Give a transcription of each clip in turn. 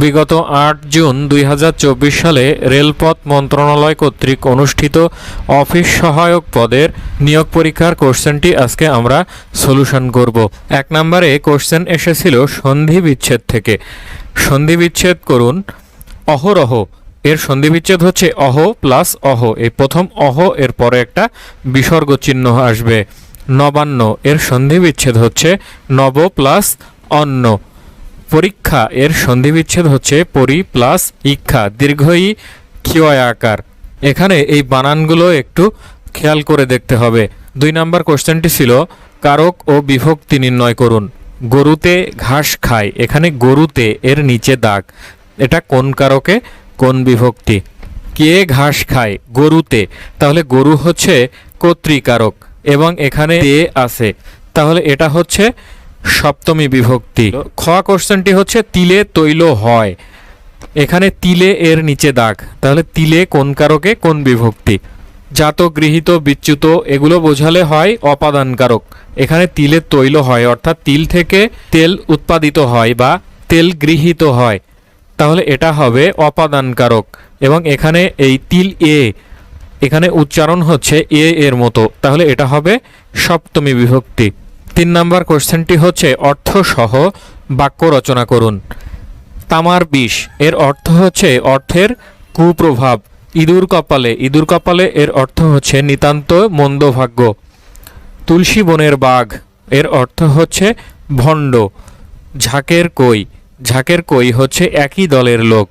বিগত আট জুন দুই হাজার চব্বিশ সালে রেলপথ মন্ত্রণালয় কর্তৃক অনুষ্ঠিত অফিস সহায়ক পদের নিয়োগ পরীক্ষার কোশ্চেনটি আজকে আমরা সলিউশন করব। এক নম্বরে কোশ্চেন এসেছিল সন্ধি বিচ্ছেদ থেকে। সন্ধি বিচ্ছেদ করুন, অহরহ। এর সন্ধি বিচ্ছেদ হচ্ছে অহ প্লাস অহ। এই প্রথম অহ এর পরে একটা বিসর্গ চিহ্ন আসবে। নবান্ন। এর সন্ধি বিচ্ছেদ হচ্ছে নব প্লাস অন্ন। পরীক্ষা এর সন্ধি বিচ্ছেদ হচ্ছে পরি প্লাস ইক্ষা, দীর্ঘই ক্ষিয় আকার এখানে এই বানানগুলো একটু খেয়াল করে দেখতে হবে। দুই নাম্বার কোশ্চেনটি ছিল, কারক ও বিভক্তি নির্ণয় করুন। গরুতে ঘাস খায়, এখানে গরুতে এর নিচে দাগ। এটা কোন কারকে? কোন বিভক্তি? কে ঘাস খায়? গরুতে। তাহলে গরু হচ্ছে কর্তৃকারক এবং এখানে তে আছে। তাহলে এটা হচ্ছে সপ্তমী বিভক্তি। খ কোশ্চেনটি হচ্ছে, তিলে তৈল হয়। এখানে তিলে এর নিচে দাগ। তাহলে তিলে কোন কারকে, কোন বিভক্তি? জাত গৃহীত, বিচ্যুত, এগুলো বোঝালে হয় অপাদান কারক এখানে তিলে তৈল হয়, অর্থাৎ তিল থেকে তেল উৎপাদিত হয় বা তেল গৃহীত হয়। তাহলে এটা হবে অপাদান কারক এবং এখানে এই তিল এ, এখানে উচ্চারণ হচ্ছে এ এর মতো। তাহলে এটা হবে সপ্তমী বিভক্তি। তিন নম্বর কোশ্চেনটি হচ্ছে অর্থ সহ বাক্য রচনা করুন। তামার বিষ, এর অর্থ হচ্ছে অর্থের কুপ্রভাব। ইঁদুর কপালে ইঁদুর কপালে এর অর্থ হচ্ছে নিতান্ত মন্দভাগ্য। তুলসী বনের বাঘ, এর অর্থ হচ্ছে ভণ্ড। ঝাঁকের কই ঝাঁকের কই হচ্ছে একই দলের লোক।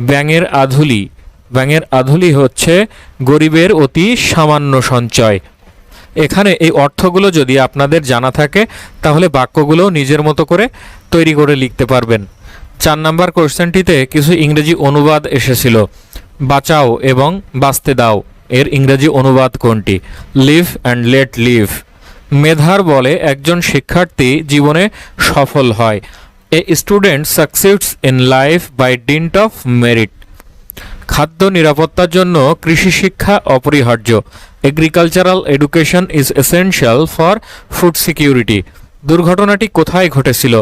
ব্যাঙের আধুলি ব্যাঙের আধুলি হচ্ছে গরিবের অতি সামান্য সঞ্চয়। এখানে এই অর্থগুলো যদি আপনাদের জানা থাকে, তাহলে বাক্যগুলো নিজের মতো করে তৈরি করে লিখতে পারবেন। চার নাম্বার কোশ্চেনটিতে কিছু ইংরেজি অনুবাদ এসেছিল। বাঁচাও এবং বাঁচতে দাও। এর ইংরেজি অনুবাদ কোনটি? Live and let live. মেধার বলে একজন শিক্ষার্থী জীবনে সফল হয়। A student succeeds in life by dint of merit. খাদ্য নিরাপত্তার জন্য কৃষি শিক্ষা অপরিহার্য। Agricultural education is essential for food security দুর্ঘটনাটি কোথায় ঘটেছিল?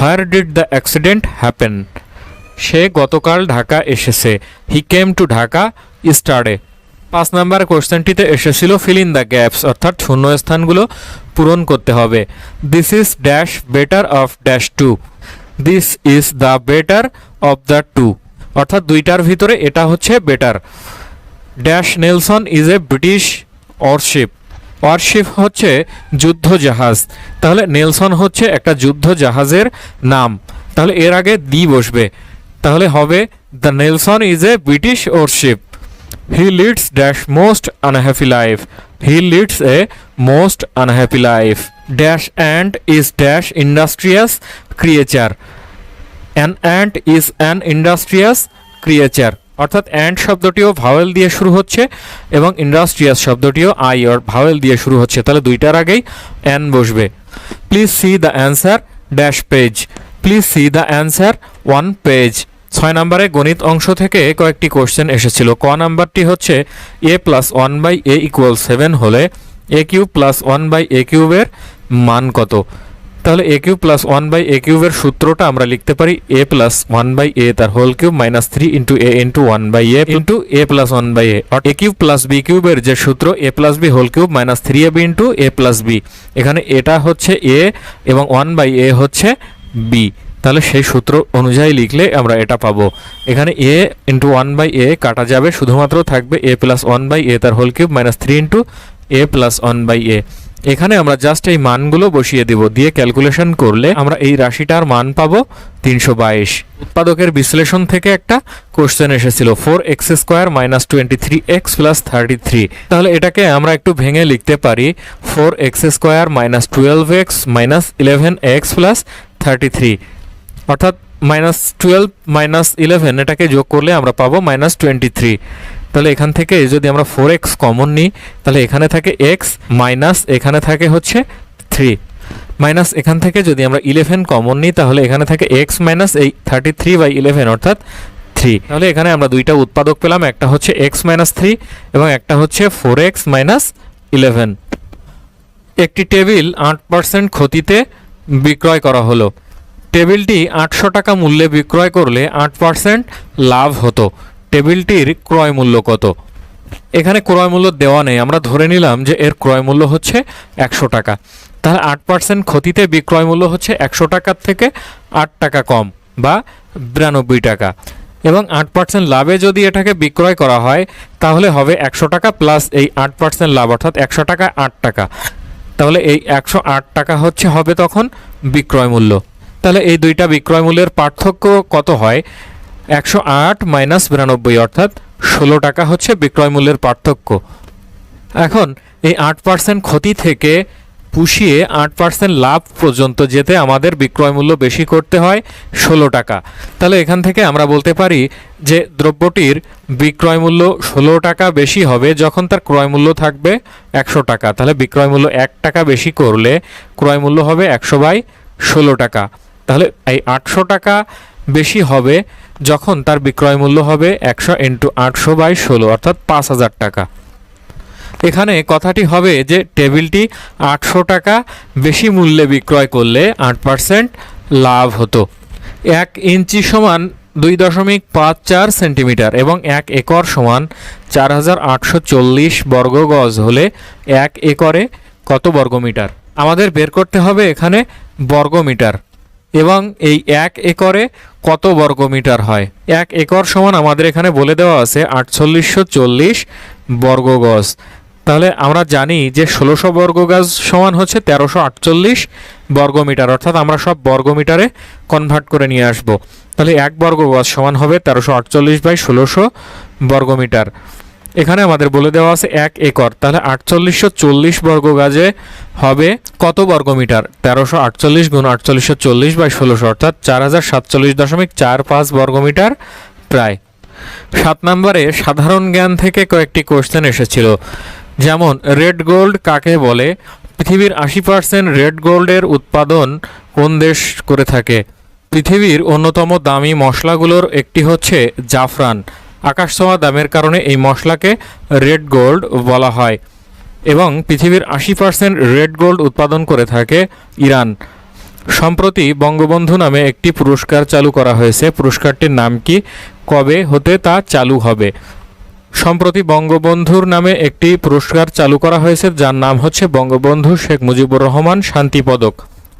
Where did the accident happen সে গতকাল ঢাকা এসেছে। হি কেম টু ঢাকা স্টার্ডে পাঁচ নাম্বার কোশ্চেনটিতে এসেছিল ফিল ইন দ্য গ্যাপস অর্থাৎ শূন্যস্থানগুলো পূরণ করতে হবে। This is dash better of dash two this is the better of the two অর্থাৎ দুইটার ভিতরে এটা হচ্ছে better dash Nelson is a British warship. Warship হচ্ছে যুদ্ধ জাহাজ তাহলে নেলসন হচ্ছে একটা যুদ্ধ জাহাজের নাম। তাহলে এর আগে দি বসবে। তাহলে হবে, the Nelson is a British warship. He leads dash most unhappy life. He leads a most unhappy life. Dash and is dash industrious creature. An ant is an industrious creature. অর্থাৎ অ্যান্ড শব্দটিও vowel দিয়ে শুরু হচ্ছে এবং industrious শব্দটিও I or vowel দিয়ে শুরু হচ্ছে। তাহলে দুইটার আগেই অ্যান বসবে। Please see the answer dash page please see the answer on page ছয় নম্বরে গণিত অংশ থেকে কয়েকটি কোশ্চেন এসেছিল। ক নাম্বারটি হচ্ছে a plus one by a equal seven হলে a cube plus one by a কিউবের মান কত? তাহলে a cube plus one by a কিউবের সূত্রটা আমরা লিখতে পারি a plus one by a তার whole cube minus three into a into one by a into a plus one by a a cube plus b কিউবের যে সূত্র a plus b whole cube minus three a b into a plus b এখানে এটা হচ্ছে এ এবং one by এ হচ্ছে B তাহলে সেই সূত্র অনুযায়ী লিখলে আমরা এটা পাবো। এখানে a into one by a কাটা যাবে, শুধুমাত্র থাকবে a plus one by a তার whole cube minus three into a plus one by a এখানে আমরা জাস্ট এই মানগুলো বসিয়ে দিব। দিয়ে ক্যালকুলেশন করলে আমরা এই রাশিটার মান পাবো তিনশো বাইশ। উৎপাদকের বিশ্লেষণ থেকে একটা কোশ্চেন এসেছিল four x square minus twenty three x plus thirty three তাহলে এটাকে আমরা একটু ভেঙে লিখতে পারি four x square minus twelve x minus eleven x plus thirty three অর্থাৎ মাইনাস টুয়েলভ মাইনাস ইলেভেন এটাকে যোগ করলে আমরা পাবো মাইনাস টোয়েন্টি থ্রি তাহলে এখান থেকে যদি আমরা ফোর এক্স কমন নিই, তাহলে এখানে থাকে এক্স মাইনাস এখানে থাকে হচ্ছে থ্রি মাইনাস এখান থেকে যদি আমরা ইলেভেন কমন নিই, তাহলে এখানে থাকে এক্স মাইনাস এই থার্টি থ্রি বাই ইলেভেন অর্থাৎ থ্রি তাহলে এখানে আমরা দুইটা উৎপাদক পেলাম, একটা হচ্ছে এক্স মাইনাস থ্রি এবং একটা হচ্ছে ফোর এক্স মাইনাস ইলেভেন একটি টেবিল আট পার্সেন্ট ক্ষতিতে বিক্রয় করা হলো। টেবিলটি আটশো টাকা মূল্যে বিক্রয় করলে আট পার্সেন্ট লাভ হতো। টেবিলটির ক্রয় মূল্য কত? এখানে ক্রয় মূল্য দেওয়া নেই। আমরা ধরে নিলাম যে এর ক্রয় মূল্য হচ্ছে একশো টাকা। তাহলে আট পার্সেন্ট ক্ষতিতে বিক্রয় মূল্য হচ্ছে একশো টাকার থেকে আট টাকা কম বা বিরানব্বই টাকা। এবং আট পার্সেন্ট লাভে যদি এটাকে বিক্রয় করা হয়, তাহলে হবে একশো টাকা প্লাস এই আট পার্সেন্ট লাভ, অর্থাৎ একশো টাকা আট টাকা। তাহলে এই একশো আট টাকা হচ্ছে, হবে তখন বিক্রয় মূল্য। তাহলে এই দুইটা বিক্রয় মূল্যের পার্থক্য কত হয়? একশো আট মাইনাস বিরানব্বই অর্থাৎ ষোলো টাকা হচ্ছে বিক্রয় মূল্যের পার্থক্য। এখন এই আট পার্সেন্ট ক্ষতি থেকে পুষিয়ে আট পার্সেন্ট লাভ পর্যন্ত যেতে আমাদের বিক্রয় মূল্য বেশি করতে হয় ষোলো টাকা। তাহলে এখান থেকে আমরা বলতে পারি যে দ্রব্যটির বিক্রয় মূল্য ষোলো টাকা বেশি হবে যখন তার ক্রয় মূল্য থাকবে একশো টাকা। তাহলে বিক্রয় মূল্য এক টাকা বেশি করলে ক্রয় মূল্য হবে একশো বাই ষোলো টাকা। তাহলে এই আটশো টাকা বেশি হবে যখন তার বিক্রয় মূল্য হবে একশো ইন্টু আটশো বাই ষোলো, অর্থাৎ পাঁচ হাজার টাকা। এখানে কথাটি হবে যে টেবিলটি আটশো টাকা বেশি মূল্যে বিক্রয় করলে আট পার্সেন্ট লাভ হতো। এক ইঞ্চি সমান দুই দশমিক পাঁচ চার সেন্টিমিটার এবং এক একর সমান চার হাজার আটশো চল্লিশ বর্গ গজ হলে এক একরে কত বর্গমিটার? আমাদের বের করতে হবে এখানে বর্গমিটার। এবং এই এক একরে কত বর্গমিটার হয়? এক একর সমান আমাদের এখানে বলে দেওয়া আছে আটচল্লিশশো চল্লিশ বর্গ গজ তাহলে আমরা জানি যে ষোলোশো বর্গ গজ সমান হচ্ছে তেরোশো আটচল্লিশ বর্গমিটার। অর্থাৎ আমরা সব বর্গমিটারে কনভার্ট করে নিয়ে আসব। তাহলে এক বর্গ গজ সমান হবে তেরোশো আটচল্লিশ বাই ষোলোশো বর্গমিটার। এখানে আমাদের বলে দেওয়া আছে এক একর। তাহলে আটচল্লিশশো চল্লিশ বর্গ গাজে হবে কত বর্গমিটার? তেরোশো আটচল্লিশ গুণ আটচল্লিশশো চল্লিশ বাই ষোলোশো, অর্থাৎ চার হাজার সাতচল্লিশ দশমিক চার পাঁচ বর্গমিটার প্রায়। সাত নম্বরে সাধারণ জ্ঞান থেকে কয়েকটি কোশ্চেন এসেছিল। যেমন, রেড গোল্ড কাকে বলে? পৃথিবীর আশি পার্সেন্ট রেড গোল্ডের উৎপাদন কোন দেশ করে থাকে? পৃথিবীর অন্যতম দামি মশলাগুলোর একটি হচ্ছে জাফরান। আকাশছোঁয়া দামের কারণে এই মশলাকে রেড গোল্ড বলা হয় এবং পৃথিবীর আশি পার্সেন্ট রেড গোল্ড উৎপাদন করে থাকে ইরান। সম্প্রতি বঙ্গবন্ধু নামে একটি পুরস্কার চালু করা হয়েছে। পুরস্কারটির নাম কি, কবে হতে তা চালু হবে? সম্প্রতি বঙ্গবন্ধুর নামে একটি পুরস্কার চালু করা হয়েছে, যার নাম হচ্ছে বঙ্গবন্ধু শেখ মুজিবুর রহমান শান্তি পদক।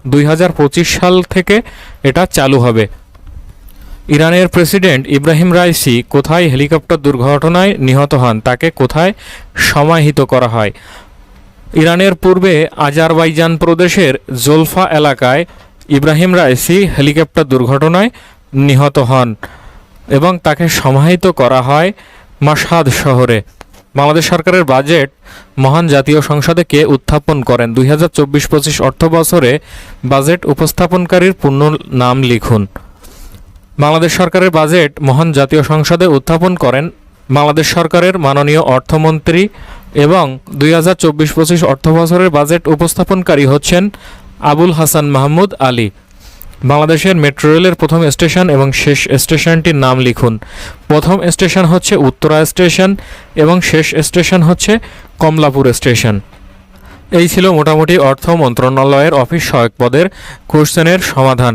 দুই হাজার পঁচিশ সাল থেকে এটা চালু হবে। ইরানের প্রেসিডেন্ট ইব্রাহিম রাইসি কোথায় হেলিকপ্টার দুর্ঘটনায় নিহত হন, তাকে কোথায় সমাহিত করা হয়? ইরানের পূর্বে আজারবাইজান প্রদেশের জোলফা এলাকায় ইব্রাহিম রাইসি হেলিকপ্টার দুর্ঘটনায় নিহত হন এবং তাকে সমাহিত করা হয় মাসাদ শহরে। বাংলাদেশ সরকারের বাজেট মহান জাতীয় সংসদে কে উত্থাপন করেন? দুই হাজার চব্বিশ পঁচিশ অর্থ বছরে বাজেট উপস্থাপনকারীর পূর্ণ নাম লিখুন। বাংলাদেশ সরকারের বাজেট মহান জাতীয় সংসদে উত্থাপন করেন বাংলাদেশ সরকারের মাননীয় অর্থমন্ত্রী এবং দুই হাজার চব্বিশ পঁচিশ অর্থ বছরের বাজেট উপস্থাপনকারী হচ্ছেন আবুল হাসান মাহমুদ আলী। বাংলাদেশের মেট্রো রেলের প্রথম স্টেশন এবং শেষ স্টেশনটির নাম লিখুন। প্রথম স্টেশন হচ্ছে উত্তরা স্টেশন এবং শেষ স্টেশন হচ্ছে কমলাপুর স্টেশন। এই ছিল মোটামুটি অর্থ মন্ত্রণালয়ের অফিস সহায়ক পদের কোশ্চেনের সমাধান।